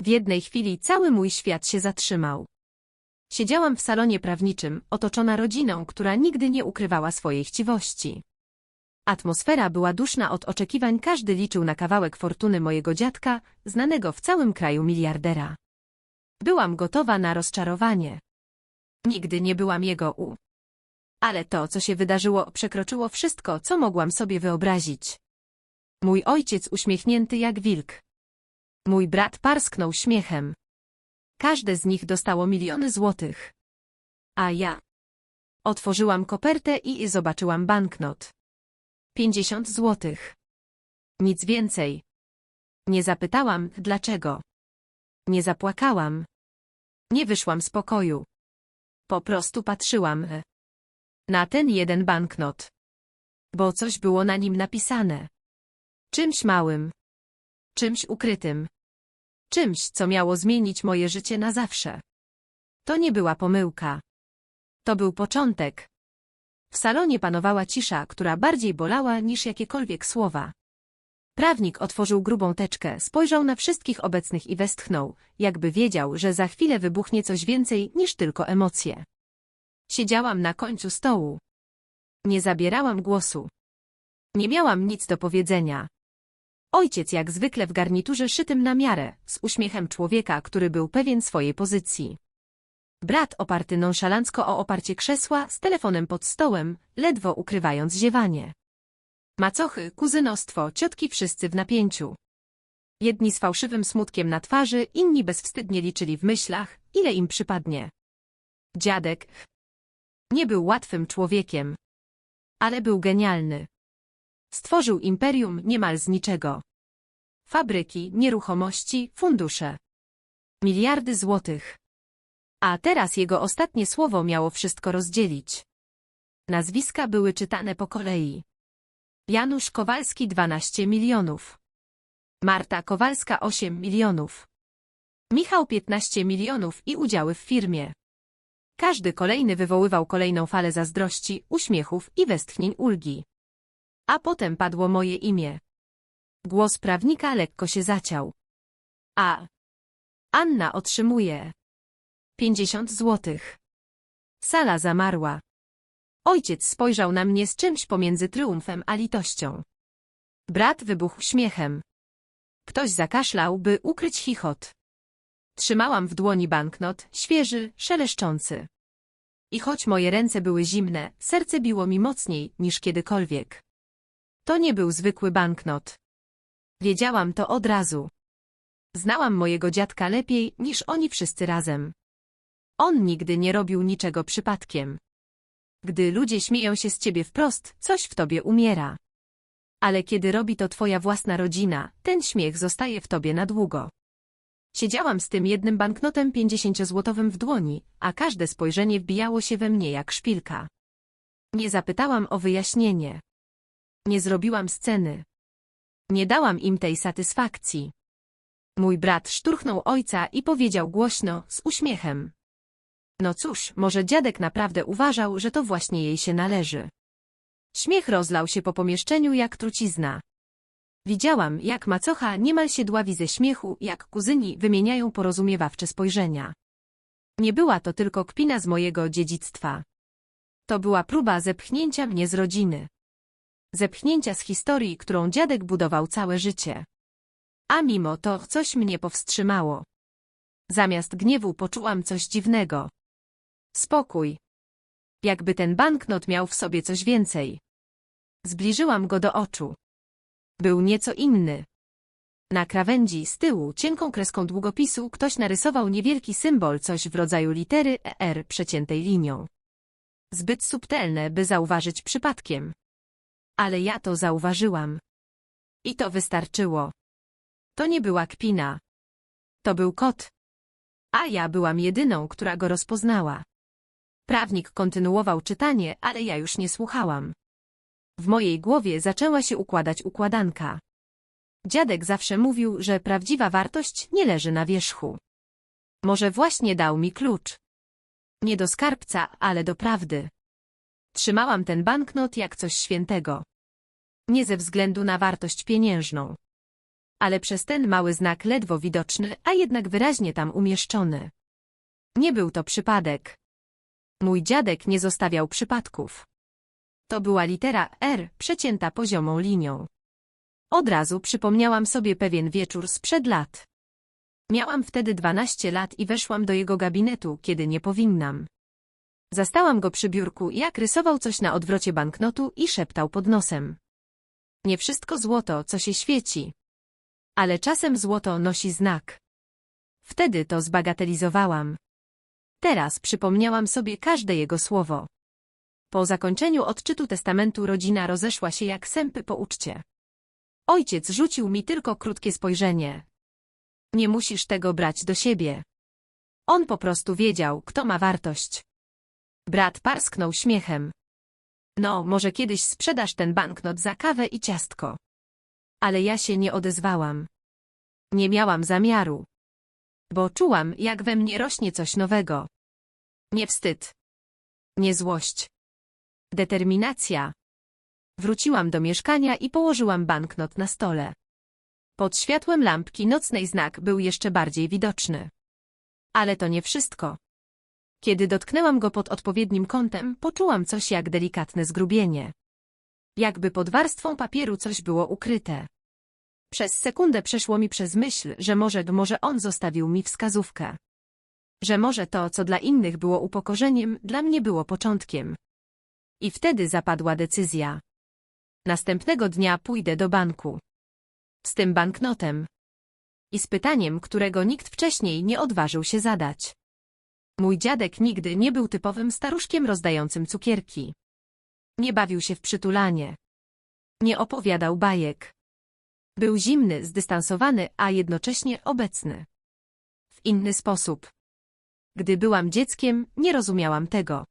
W jednej chwili cały mój świat się zatrzymał. Siedziałam w salonie prawniczym, otoczona rodziną, która nigdy nie ukrywała swojej chciwości. Atmosfera była duszna od oczekiwań, każdy liczył na kawałek fortuny mojego dziadka, znanego w całym kraju miliardera. Byłam gotowa na rozczarowanie. Nigdy nie byłam jego u. Ale to, co się wydarzyło, przekroczyło wszystko, co mogłam sobie wyobrazić. Mój ojciec uśmiechnięty jak wilk. Mój brat parsknął śmiechem. Każde z nich dostało miliony złotych. A ja. Otworzyłam kopertę i zobaczyłam banknot. Pięćdziesiąt złotych. Nic więcej. Nie zapytałam, dlaczego. Nie zapłakałam. Nie wyszłam z pokoju. Po prostu patrzyłam e, na ten jeden banknot. Bo coś było na nim napisane. Czymś małym. Czymś ukrytym. Czymś, co miało zmienić moje życie na zawsze. To nie była pomyłka. To był początek. W salonie panowała cisza, która bardziej bolała niż jakiekolwiek słowa. Prawnik otworzył grubą teczkę, spojrzał na wszystkich obecnych i westchnął, jakby wiedział, że za chwilę wybuchnie coś więcej niż tylko emocje. Siedziałam na końcu stołu. Nie zabierałam głosu. Nie miałam nic do powiedzenia. Ojciec jak zwykle w garniturze szytym na miarę, z uśmiechem człowieka, który był pewien swojej pozycji. Brat oparty nonszalancko o oparcie krzesła, z telefonem pod stołem, ledwo ukrywając ziewanie. Macochy, kuzynostwo, ciotki wszyscy w napięciu. Jedni z fałszywym smutkiem na twarzy, inni bezwstydnie liczyli w myślach, ile im przypadnie. Dziadek nie był łatwym człowiekiem, ale był genialny. Stworzył imperium niemal z niczego. Fabryki, nieruchomości, fundusze. Miliardy złotych. A teraz jego ostatnie słowo miało wszystko rozdzielić. Nazwiska były czytane po kolei. Janusz Kowalski 12 milionów. Marta Kowalska 8 milionów. Michał 15 milionów i udziały w firmie. Każdy kolejny wywoływał kolejną falę zazdrości, uśmiechów i westchnień ulgi. A potem padło moje imię. Głos prawnika lekko się zaciął. A. Anna otrzymuje. 50 złotych. Sala zamarła. Ojciec spojrzał na mnie z czymś pomiędzy triumfem a litością. Brat wybuchł śmiechem. Ktoś zakaszlał, by ukryć chichot. Trzymałam w dłoni banknot, świeży, szeleszczący. I choć moje ręce były zimne, serce biło mi mocniej niż kiedykolwiek. To nie był zwykły banknot. Wiedziałam to od razu. Znałam mojego dziadka lepiej niż oni wszyscy razem. On nigdy nie robił niczego przypadkiem. Gdy ludzie śmieją się z ciebie wprost, coś w tobie umiera. Ale kiedy robi to twoja własna rodzina, ten śmiech zostaje w tobie na długo. Siedziałam z tym jednym banknotem pięćdziesięciozłotowym w dłoni, a każde spojrzenie wbijało się we mnie jak szpilka. Nie zapytałam o wyjaśnienie. Nie zrobiłam sceny. Nie dałam im tej satysfakcji. Mój brat szturchnął ojca i powiedział głośno, z uśmiechem. No cóż, może dziadek naprawdę uważał, że to właśnie jej się należy. Śmiech rozlał się po pomieszczeniu jak trucizna. Widziałam, jak macocha niemal się dławi ze śmiechu, jak kuzyni wymieniają porozumiewawcze spojrzenia. Nie była to tylko kpina z mojego dziedzictwa. To była próba zepchnięcia mnie z rodziny. Zepchnięcia z historii, którą dziadek budował całe życie. A mimo to coś mnie powstrzymało. Zamiast gniewu poczułam coś dziwnego. Spokój. Jakby ten banknot miał w sobie coś więcej. Zbliżyłam go do oczu. Był nieco inny. Na krawędzi z tyłu cienką kreską długopisu ktoś narysował niewielki symbol, coś w rodzaju litery ER przeciętej linią. Zbyt subtelne, by zauważyć przypadkiem. Ale ja to zauważyłam. I to wystarczyło. To nie była kpina. To był kot. A ja byłam jedyną, która go rozpoznała. Prawnik kontynuował czytanie, ale ja już nie słuchałam. W mojej głowie zaczęła się układać układanka. Dziadek zawsze mówił, że prawdziwa wartość nie leży na wierzchu. Może właśnie dał mi klucz. Nie do skarbca, ale do prawdy. Trzymałam ten banknot jak coś świętego. Nie ze względu na wartość pieniężną. Ale przez ten mały znak ledwo widoczny, a jednak wyraźnie tam umieszczony. Nie był to przypadek. Mój dziadek nie zostawiał przypadków. To była litera R przecięta poziomą linią. Od razu przypomniałam sobie pewien wieczór sprzed lat. Miałam wtedy 12 lat i weszłam do jego gabinetu, kiedy nie powinnam. Zastałam go przy biurku, jak rysował coś na odwrocie banknotu i szeptał pod nosem. Nie wszystko złoto, co się świeci. Ale czasem złoto nosi znak. Wtedy to zbagatelizowałam. Teraz przypomniałam sobie każde jego słowo. Po zakończeniu odczytu testamentu rodzina rozeszła się jak sępy po uczcie. Ojciec rzucił mi tylko krótkie spojrzenie. Nie musisz tego brać do siebie. On po prostu wiedział, kto ma wartość. Brat parsknął śmiechem. No, może kiedyś sprzedasz ten banknot za kawę i ciastko. Ale ja się nie odezwałam. Nie miałam zamiaru. Bo czułam, jak we mnie rośnie coś nowego. Nie wstyd. Nie złość. Determinacja. Wróciłam do mieszkania i położyłam banknot na stole. Pod światłem lampki nocnej znak był jeszcze bardziej widoczny. Ale to nie wszystko. Kiedy dotknęłam go pod odpowiednim kątem, poczułam coś jak delikatne zgrubienie. Jakby pod warstwą papieru coś było ukryte. Przez sekundę przeszło mi przez myśl, że może, może on zostawił mi wskazówkę. Że może to, co dla innych było upokorzeniem, dla mnie było początkiem. I wtedy zapadła decyzja. Następnego dnia pójdę do banku. Z tym banknotem. I z pytaniem, którego nikt wcześniej nie odważył się zadać. Mój dziadek nigdy nie był typowym staruszkiem rozdającym cukierki. Nie bawił się w przytulanie. Nie opowiadał bajek. Był zimny, zdystansowany, a jednocześnie obecny. W inny sposób. Gdy byłam dzieckiem, nie rozumiałam tego.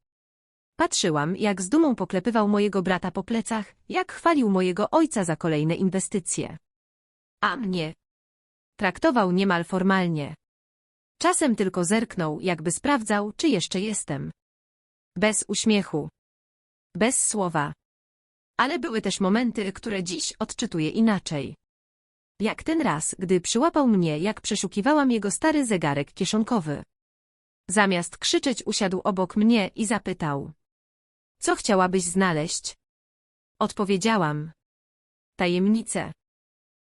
Patrzyłam, jak z dumą poklepywał mojego brata po plecach, jak chwalił mojego ojca za kolejne inwestycje. A mnie traktował niemal formalnie. Czasem tylko zerknął, jakby sprawdzał, czy jeszcze jestem. Bez uśmiechu. Bez słowa. Ale były też momenty, które dziś odczytuję inaczej. Jak ten raz, gdy przyłapał mnie, jak przeszukiwałam jego stary zegarek kieszonkowy. Zamiast krzyczeć usiadł obok mnie i zapytał. Co chciałabyś znaleźć? Odpowiedziałam. Tajemnice.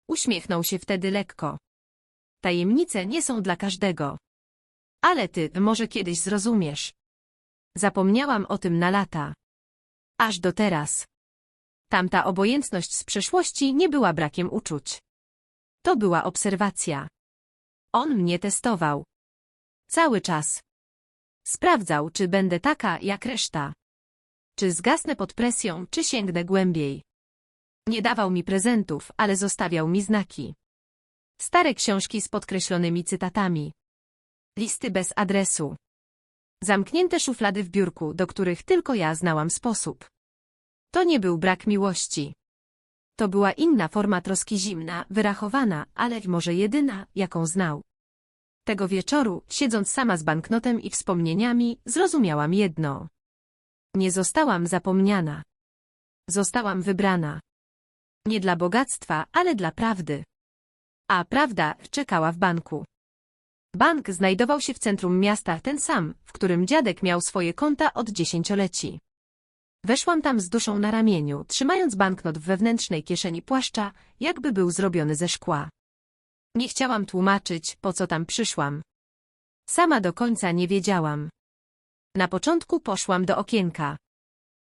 Uśmiechnął się wtedy lekko. Tajemnice nie są dla każdego. Ale ty może kiedyś zrozumiesz. Zapomniałam o tym na lata. Aż do teraz. Tamta obojętność z przeszłości nie była brakiem uczuć. To była obserwacja. On mnie testował. Cały czas. Sprawdzał, czy będę taka jak reszta. Czy zgasnę pod presją, czy sięgnę głębiej. Nie dawał mi prezentów, ale zostawiał mi znaki. Stare książki z podkreślonymi cytatami. Listy bez adresu. Zamknięte szuflady w biurku, do których tylko ja znałam sposób. To nie był brak miłości. To była inna forma troski zimna, wyrachowana, ale może jedyna, jaką znał. Tego wieczoru, siedząc sama z banknotem i wspomnieniami, zrozumiałam jedno. Nie zostałam zapomniana. Zostałam wybrana. Nie dla bogactwa, ale dla prawdy. A prawda czekała w banku. Bank znajdował się w centrum miasta, ten sam, w którym dziadek miał swoje konta od dziesięcioleci. Weszłam tam z duszą na ramieniu, trzymając banknot w wewnętrznej kieszeni płaszcza, jakby był zrobiony ze szkła. Nie chciałam tłumaczyć, po co tam przyszłam. Sama do końca nie wiedziałam. Na początku poszłam do okienka.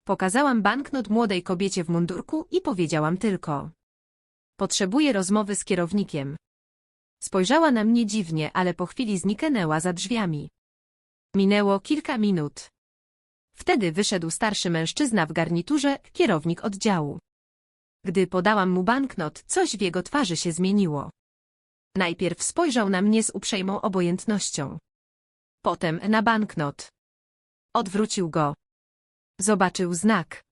Pokazałam banknot młodej kobiecie w mundurku i powiedziałam tylko. Potrzebuję rozmowy z kierownikiem. Spojrzała na mnie dziwnie, ale po chwili zniknęła za drzwiami. Minęło kilka minut. Wtedy wyszedł starszy mężczyzna w garniturze, kierownik oddziału. Gdy podałam mu banknot, coś w jego twarzy się zmieniło. Najpierw spojrzał na mnie z uprzejmą obojętnością. Potem na banknot. Odwrócił go. Zobaczył znak.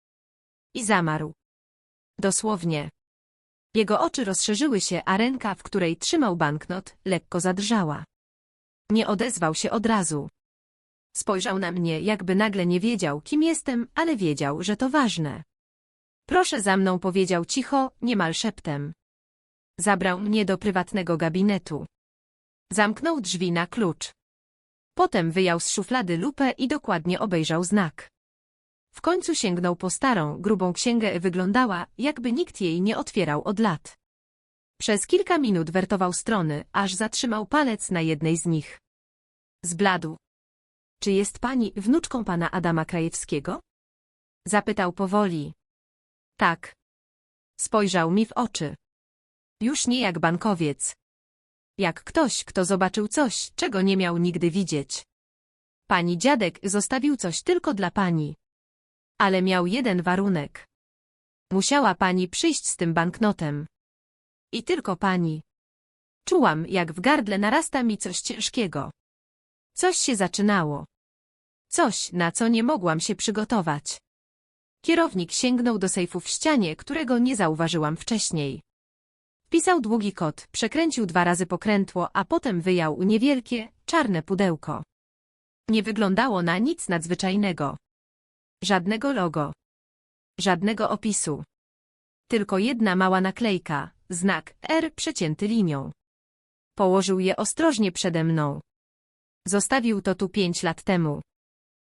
I zamarł. Dosłownie. Jego oczy rozszerzyły się, a ręka, w której trzymał banknot, lekko zadrżała. Nie odezwał się od razu. Spojrzał na mnie, jakby nagle nie wiedział, kim jestem, ale wiedział, że to ważne. Proszę za mną, powiedział cicho, niemal szeptem. Zabrał mnie do prywatnego gabinetu. Zamknął drzwi na klucz. Potem wyjął z szuflady lupę i dokładnie obejrzał znak. W końcu sięgnął po starą, grubą księgę wyglądała, jakby nikt jej nie otwierał od lat. Przez kilka minut wertował strony, aż zatrzymał palec na jednej z nich. Zbladł. Czy jest pani wnuczką pana Adama Krajewskiego? Zapytał powoli. Tak. Spojrzał mi w oczy. Już nie jak bankowiec. Jak ktoś, kto zobaczył coś, czego nie miał nigdy widzieć. Pani dziadek zostawił coś tylko dla pani. Ale miał jeden warunek. Musiała pani przyjść z tym banknotem. I tylko pani. Czułam, jak w gardle narasta mi coś ciężkiego. Coś się zaczynało. Coś, na co nie mogłam się przygotować. Kierownik sięgnął do sejfu w ścianie, którego nie zauważyłam wcześniej. Wpisał długi kod, przekręcił dwa razy pokrętło, a potem wyjął niewielkie, czarne pudełko. Nie wyglądało na nic nadzwyczajnego. Żadnego logo. Żadnego opisu. Tylko jedna mała naklejka, znak R przecięty linią. Położył je ostrożnie przede mną. Zostawił to tu pięć lat temu.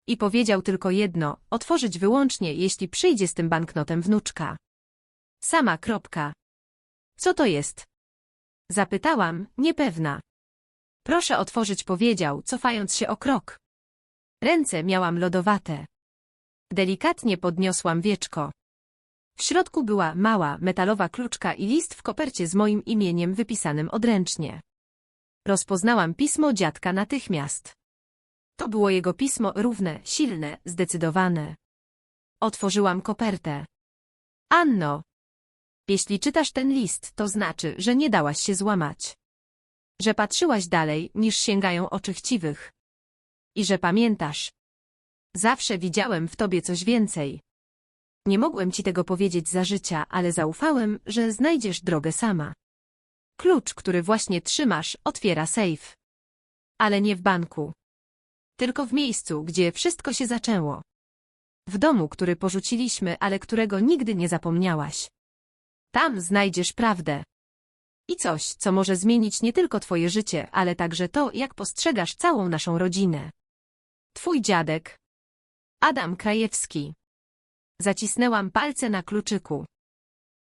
I powiedział tylko jedno, otworzyć wyłącznie, jeśli przyjdzie z tym banknotem wnuczka. Sama kropka. Co to jest? Zapytałam, niepewna. Proszę otworzyć, powiedział, cofając się o krok. Ręce miałam lodowate. Delikatnie podniosłam wieczko. W środku była mała, metalowa kluczka i list w kopercie z moim imieniem wypisanym odręcznie. Rozpoznałam pismo dziadka natychmiast. To było jego pismo równe, silne, zdecydowane. Otworzyłam kopertę. Anno, jeśli czytasz ten list, to znaczy, że nie dałaś się złamać. Że patrzyłaś dalej, niż sięgają oczy chciwych. I że pamiętasz. Zawsze widziałem w tobie coś więcej. Nie mogłem ci tego powiedzieć za życia, ale zaufałem, że znajdziesz drogę sama. Klucz, który właśnie trzymasz, otwiera sejf. Ale nie w banku. Tylko w miejscu, gdzie wszystko się zaczęło. W domu, który porzuciliśmy, ale którego nigdy nie zapomniałaś. Tam znajdziesz prawdę. I coś, co może zmienić nie tylko twoje życie, ale także to, jak postrzegasz całą naszą rodzinę. Twój dziadek. Adam Krajewski. Zacisnęłam palce na kluczyku.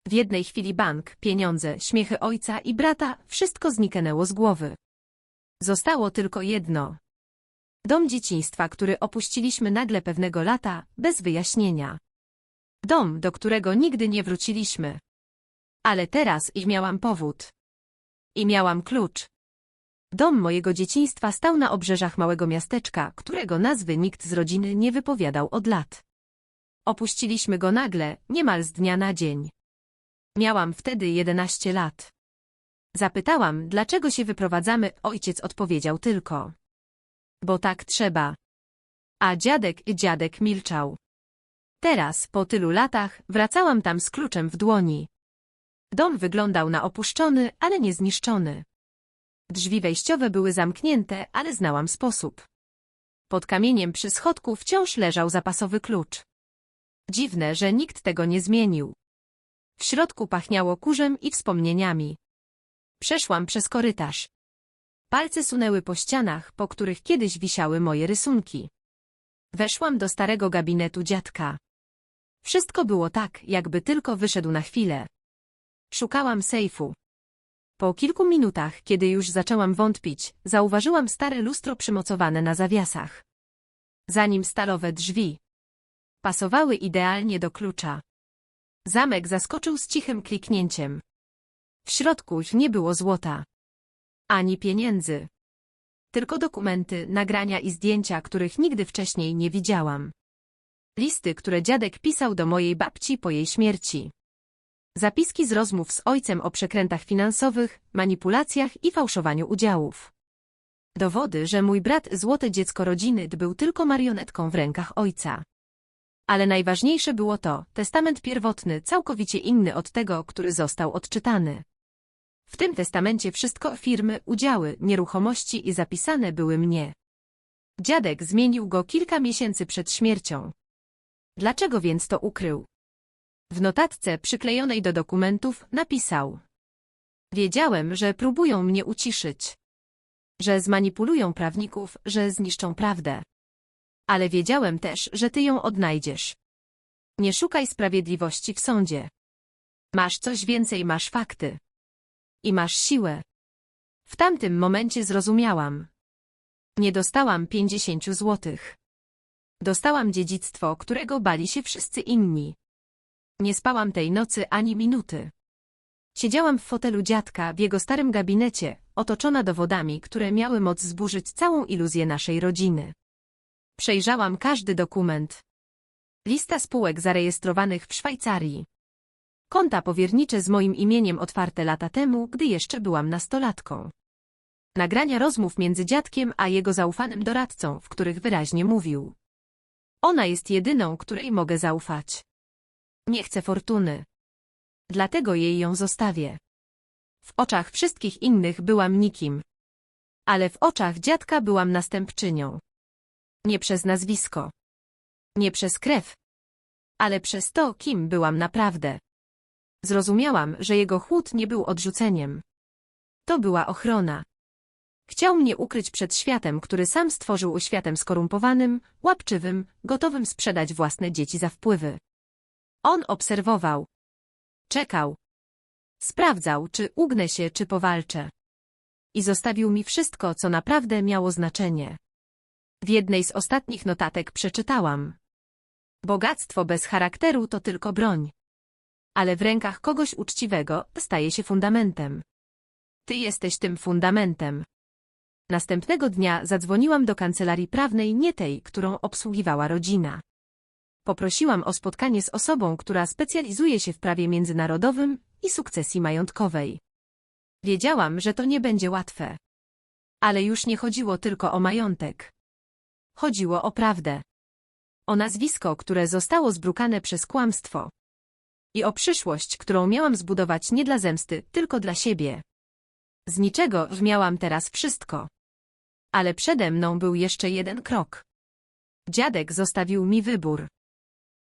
W jednej chwili bank, pieniądze, śmiechy ojca i brata, wszystko zniknęło z głowy. Zostało tylko jedno. Dom dzieciństwa, który opuściliśmy nagle pewnego lata, bez wyjaśnienia. Dom, do którego nigdy nie wróciliśmy. Ale teraz i miałam powód. I miałam klucz. Dom mojego dzieciństwa stał na obrzeżach małego miasteczka, którego nazwy nikt z rodziny nie wypowiadał od lat. Opuściliśmy go nagle, niemal z dnia na dzień. Miałam wtedy jedenaście lat. Zapytałam, dlaczego się wyprowadzamy, ojciec odpowiedział tylko. Bo tak trzeba. A dziadek i dziadek milczał. Teraz, po tylu latach, wracałam tam z kluczem w dłoni. Dom wyglądał na opuszczony, ale nie zniszczony. Drzwi wejściowe były zamknięte, ale znałam sposób. Pod kamieniem przy schodku wciąż leżał zapasowy klucz. Dziwne, że nikt tego nie zmienił. W środku pachniało kurzem i wspomnieniami. Przeszłam przez korytarz. Palce sunęły po ścianach, po których kiedyś wisiały moje rysunki. Weszłam do starego gabinetu dziadka. Wszystko było tak, jakby tylko wyszedł na chwilę. Szukałam sejfu. Po kilku minutach, kiedy już zaczęłam wątpić, zauważyłam stare lustro przymocowane na zawiasach. Zanim stalowe drzwi. Pasowały idealnie do klucza. Zamek zaskoczył z cichym kliknięciem. W środku nie było złota. Ani pieniędzy. Tylko dokumenty, nagrania i zdjęcia, których nigdy wcześniej nie widziałam. Listy, które dziadek pisał do mojej babci po jej śmierci. Zapiski z rozmów z ojcem o przekrętach finansowych, manipulacjach i fałszowaniu udziałów. Dowody, że mój brat złote dziecko rodziny był tylko marionetką w rękach ojca. Ale najważniejsze było to, testament pierwotny, całkowicie inny od tego, który został odczytany. W tym testamencie wszystko firmy, udziały, nieruchomości i zapisane były mnie. Dziadek zmienił go kilka miesięcy przed śmiercią. Dlaczego więc to ukrył? W notatce przyklejonej do dokumentów napisał Wiedziałem, że próbują mnie uciszyć. Że zmanipulują prawników, że zniszczą prawdę. Ale wiedziałem też, że ty ją odnajdziesz. Nie szukaj sprawiedliwości w sądzie. Masz coś więcej, masz fakty. I masz siłę. W tamtym momencie zrozumiałam. Nie dostałam pięćdziesięciu złotych. Dostałam dziedzictwo, którego bali się wszyscy inni. Nie spałam tej nocy ani minuty. Siedziałam w fotelu dziadka w jego starym gabinecie, otoczona dowodami, które miały moc zburzyć całą iluzję naszej rodziny. Przejrzałam każdy dokument. Lista spółek zarejestrowanych w Szwajcarii. Konta powiernicze z moim imieniem otwarte lata temu, gdy jeszcze byłam nastolatką. Nagrania rozmów między dziadkiem a jego zaufanym doradcą, w których wyraźnie mówił. Ona jest jedyną, której mogę zaufać. Nie chcę fortuny. Dlatego jej ją zostawię. W oczach wszystkich innych byłam nikim. Ale w oczach dziadka byłam następczynią. Nie przez nazwisko. Nie przez krew. Ale przez to, kim byłam naprawdę. Zrozumiałam, że jego chłód nie był odrzuceniem. To była ochrona. Chciał mnie ukryć przed światem, który sam stworzył światem skorumpowanym, łapczywym, gotowym sprzedać własne dzieci za wpływy. On obserwował. Czekał. Sprawdzał, czy ugnę się, czy powalczę. I zostawił mi wszystko, co naprawdę miało znaczenie. W jednej z ostatnich notatek przeczytałam. Bogactwo bez charakteru to tylko broń. Ale w rękach kogoś uczciwego staje się fundamentem. Ty jesteś tym fundamentem. Następnego dnia zadzwoniłam do kancelarii prawnej nie tej, którą obsługiwała rodzina. Poprosiłam o spotkanie z osobą, która specjalizuje się w prawie międzynarodowym i sukcesji majątkowej. Wiedziałam, że to nie będzie łatwe. Ale już nie chodziło tylko o majątek. Chodziło o prawdę. O nazwisko, które zostało zbrukane przez kłamstwo. I o przyszłość, którą miałam zbudować nie dla zemsty, tylko dla siebie. Z niczego miałam teraz wszystko. Ale przede mną był jeszcze jeden krok. Dziadek zostawił mi wybór.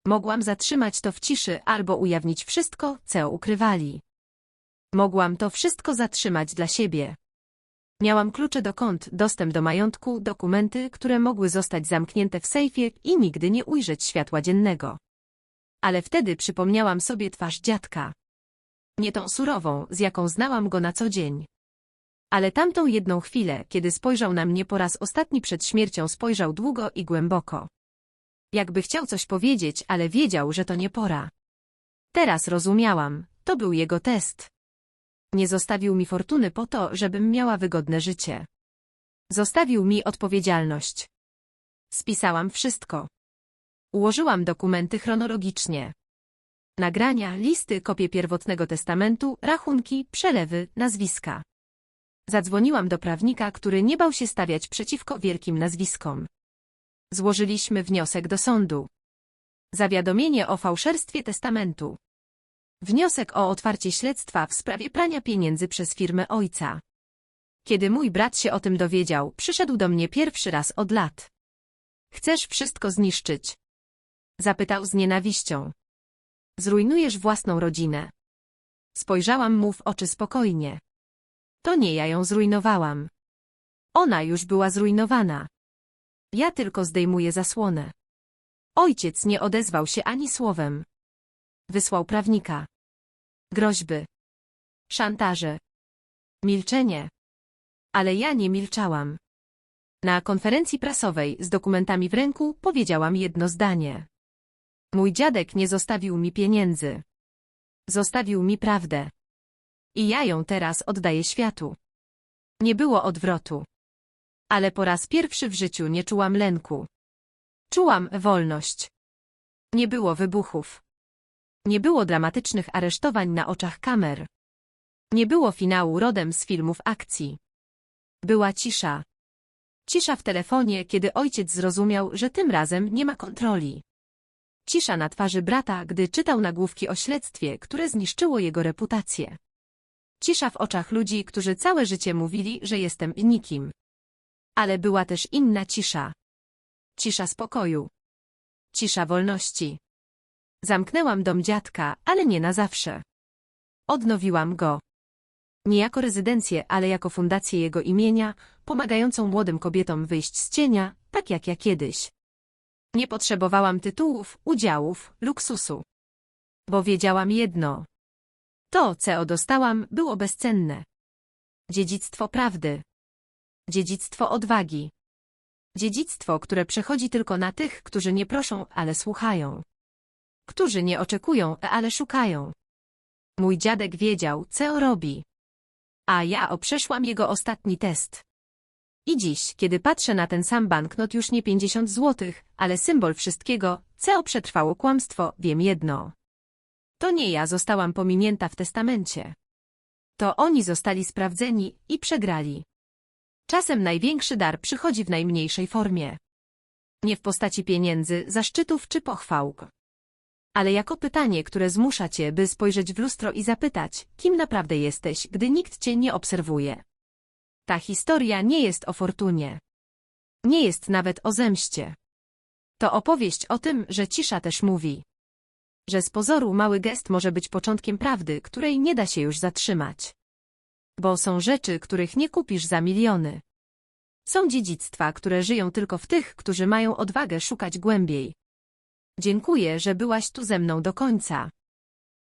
Mogłam zatrzymać to w ciszy albo ujawnić wszystko, co ukrywali. Mogłam to wszystko zatrzymać dla siebie. Miałam klucze do kont, dostęp do majątku, dokumenty, które mogły zostać zamknięte w sejfie i nigdy nie ujrzeć światła dziennego. Ale wtedy przypomniałam sobie twarz dziadka. Nie tą surową, z jaką znałam go na co dzień. Ale tamtą jedną chwilę, kiedy spojrzał na mnie po raz ostatni przed śmiercią, spojrzał długo i głęboko. Jakby chciał coś powiedzieć, ale wiedział, że to nie pora. Teraz rozumiałam, to był jego test. Nie zostawił mi fortuny po to, żebym miała wygodne życie. Zostawił mi odpowiedzialność. Spisałam wszystko. Ułożyłam dokumenty chronologicznie. Nagrania, listy, kopie pierwotnego testamentu, rachunki, przelewy, nazwiska. Zadzwoniłam do prawnika, który nie bał się stawiać przeciwko wielkim nazwiskom. Złożyliśmy wniosek do sądu. Zawiadomienie o fałszerstwie testamentu. Wniosek o otwarcie śledztwa w sprawie prania pieniędzy przez firmę ojca. Kiedy mój brat się o tym dowiedział, przyszedł do mnie pierwszy raz od lat. Chcesz wszystko zniszczyć? Zapytał z nienawiścią. Zrujnujesz własną rodzinę. Spojrzałam mu w oczy spokojnie. To nie ja ją zrujnowałam. Ona już była zrujnowana. Ja tylko zdejmuję zasłonę. Ojciec nie odezwał się ani słowem. Wysłał prawnika. Groźby. Szantaże. Milczenie. Ale ja nie milczałam. Na konferencji prasowej z dokumentami w ręku powiedziałam jedno zdanie. Mój dziadek nie zostawił mi pieniędzy. Zostawił mi prawdę. I ja ją teraz oddaję światu. Nie było odwrotu. Ale po raz pierwszy w życiu nie czułam lęku. Czułam wolność. Nie było wybuchów. Nie było dramatycznych aresztowań na oczach kamer. Nie było finału rodem z filmów akcji. Była cisza. Cisza w telefonie, kiedy ojciec zrozumiał, że tym razem nie ma kontroli. Cisza na twarzy brata, gdy czytał nagłówki o śledztwie, które zniszczyło jego reputację. Cisza w oczach ludzi, którzy całe życie mówili, że jestem nikim. Ale była też inna cisza. Cisza spokoju. Cisza wolności. Zamknęłam dom dziadka, ale nie na zawsze. Odnowiłam go. Nie jako rezydencję, ale jako fundację jego imienia, pomagającą młodym kobietom wyjść z cienia, tak jak ja kiedyś. Nie potrzebowałam tytułów, udziałów, luksusu. Bo wiedziałam jedno. To, co dostałam, było bezcenne. Dziedzictwo prawdy. Dziedzictwo odwagi. Dziedzictwo, które przechodzi tylko na tych, którzy nie proszą, ale słuchają. Którzy nie oczekują, ale szukają. Mój dziadek wiedział, co robi. A ja oprzeszłam jego ostatni test. I dziś, kiedy patrzę na ten sam banknot już nie 50 złotych, ale symbol wszystkiego, co przetrwało kłamstwo, wiem jedno. To nie ja zostałam pominięta w testamencie. To oni zostali sprawdzeni i przegrali. Czasem największy dar przychodzi w najmniejszej formie. Nie w postaci pieniędzy, zaszczytów czy pochwał. Ale jako pytanie, które zmusza cię, by spojrzeć w lustro i zapytać, kim naprawdę jesteś, gdy nikt cię nie obserwuje. Ta historia nie jest o fortunie. Nie jest nawet o zemście. To opowieść o tym, że cisza też mówi. Że z pozoru mały gest może być początkiem prawdy, której nie da się już zatrzymać. Bo są rzeczy, których nie kupisz za miliony. Są dziedzictwa, które żyją tylko w tych, którzy mają odwagę szukać głębiej. Dziękuję, że byłaś tu ze mną do końca.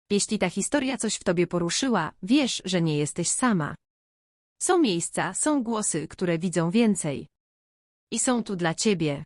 Jeśli ta historia coś w tobie poruszyła, wiesz, że nie jesteś sama. Są miejsca, są głosy, które widzą więcej. I są tu dla ciebie.